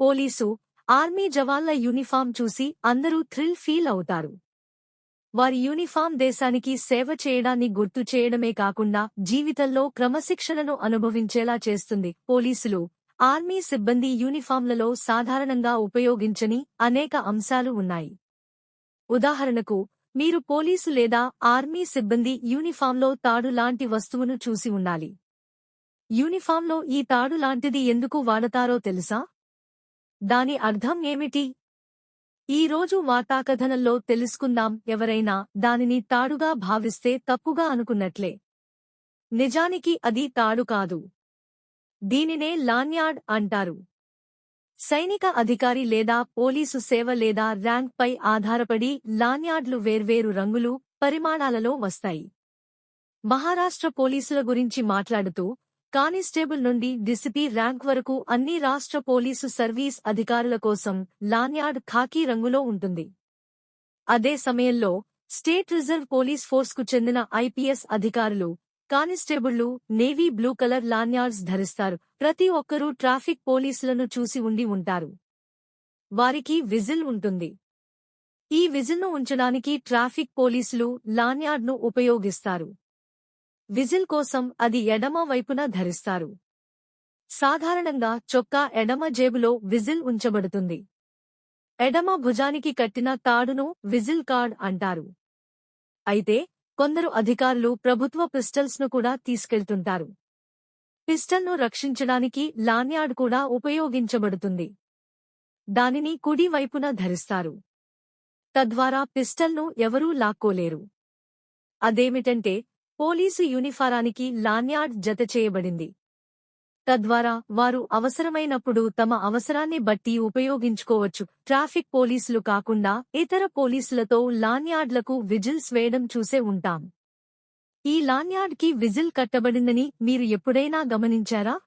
Police army జవాన్ల uniform చూసి అందరూ thrill feel అవుతారు. వారి యూనిఫామ్ దేశానికి సేవ చేయడాన్ని గుర్తు చేయడమే కాకుండా జీవితంలో క్రమశిక్షణను అనుభవించేలా చేస్తుంది. పోలీసులు ఆర్మీ సిబ్బంది యూనిఫామ్లలో సాధారణంగా ఉపయోగించని అనేక అంశాలు ఉన్నాయి. ఉదాహరణకు మీరు పోలీసు లేదా ఆర్మీ సిబ్బంది యూనిఫామ్లో తాడు లాంటి వస్తువును చూసి ఉండాలి. యూనిఫామ్లో ఈ తాడు లాంటిది ఎందుకు వాడతారో తెలుసా? దాని అర్థం ఏమిటి? ఈ రోజు వార్తాకథనంలో తెలుసుకుందాం ఎవరైనా దానిని తాడుగా భావిస్తే తప్పుగా అనుకున్నట్లే. నిజానికి అది తాడు కాదు. దీనినే లాన్యార్డ్ అంటారు. సైనిక అధికారి లేదా పోలీసు సేవ లేదా ర్యాంక్పై ఆధారపడి లాన్యార్డ్లు వేర్వేరు రంగులు పరిమాణాలలో వస్తాయి. మహారాష్ట్ర పోలీసుల గురించి మాట్లాడుతూ కానిస్టేబుల్ నుండి డిసిపి ర్యాంక్ వరకు అన్ని రాష్ట్ర పోలీసు సర్వీస్ అధికారుల కోసం లాన్యార్డ్ ఖాకీ రంగులో ఉంటుంది. అదే సమయంలో స్టేట్ రిజర్వ్ పోలీస్ ఫోర్స్కు చెందిన ఐపీఎస్ అధికారులు కానిస్టేబుళ్ళు నేవీ బ్లూ కలర్ లాన్యార్డ్స్ ధరిస్తారు. ప్రతి ఒక్కరూ ట్రాఫిక్ పోలీసులను చూసి ఉండి ఉంటారు. వారికి విజిల్ ఉంటుంది. ఈ విజిల్ను ఉంచడానికి ట్రాఫిక్ పోలీసులు లాన్యార్డ్ను ఉపయోగిస్తారు. విజిల్ కోసం అది ఎడమ వైపున ధరిస్తారు. సాధారణంగా చొక్కా ఎడమ జేబులో విజిల్ ఉంచబడుతుంది. ఎడమ భుజానికి కట్టిన తాడును విజిల్ కార్డ్ అంటారు. అయితే కొందరు అధికారులు ప్రభుత్వ పిస్టల్స్ను కూడా తీసుకెళ్తుంటారు. పిస్టల్ను రక్షించడానికి లాన్యార్డ్ కూడా ఉపయోగించబడుతుంది. దానిని కుడి వైపున ధరిస్తారు. తద్వారా పిస్టల్ను ఎవరూ లాక్కోలేరు. అదేమిటంటే పోలీసు యూనిఫారానికి లాన్యార్డ్ జత చేయబడింది. తద్వారా వారు అవసరమైనప్పుడు తమ అవసరాన్ని బట్టి ఉపయోగించుకోవచ్చు. ట్రాఫిక్ పోలీసులు కాకుండా ఇతర పోలీసులతో లాన్యార్డ్లకు విజిల్స్ వేయడం చూసే ఉంటాం. ఈ లాన్యార్డ్కి విజిల్ కట్టబడిందని మీరు ఎప్పుడైనా గమనించారా?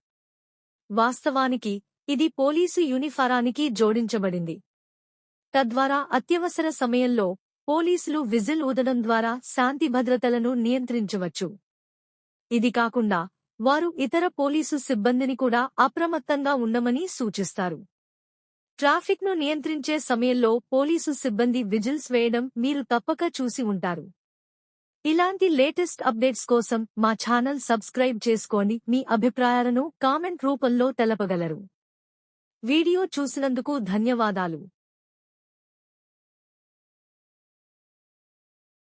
వాస్తవానికి ఇది పోలీసు యూనిఫారానికి జోడించబడింది. తద్వారా అత్యవసర సమయంలో పోలీసులు విజిల్ ఊదడం ద్వారా శాంతి భద్రతలను నియంత్రించవచ్చు. ఇది కాకుండా వారు ఇతర పోలీసు సిబ్బందిని కూడా అప్రమత్తంగా ఉండమని సూచిస్తారు. ట్రాఫిక్ను నియంత్రించే సమయంలో పోలీసు సిబ్బంది విజిల్స్ వేయడం మీరు తప్పక చూసి ఉంటారు. ఇలాంటి లేటెస్ట్ అప్డేట్స్ కోసం మా ఛానల్ సబ్స్క్రైబ్ చేసుకోండి మీ అభిప్రాయాలను కామెంట్ రూపంలో తెలపగలరు. వీడియో చూసినందుకు ధన్యవాదాలు.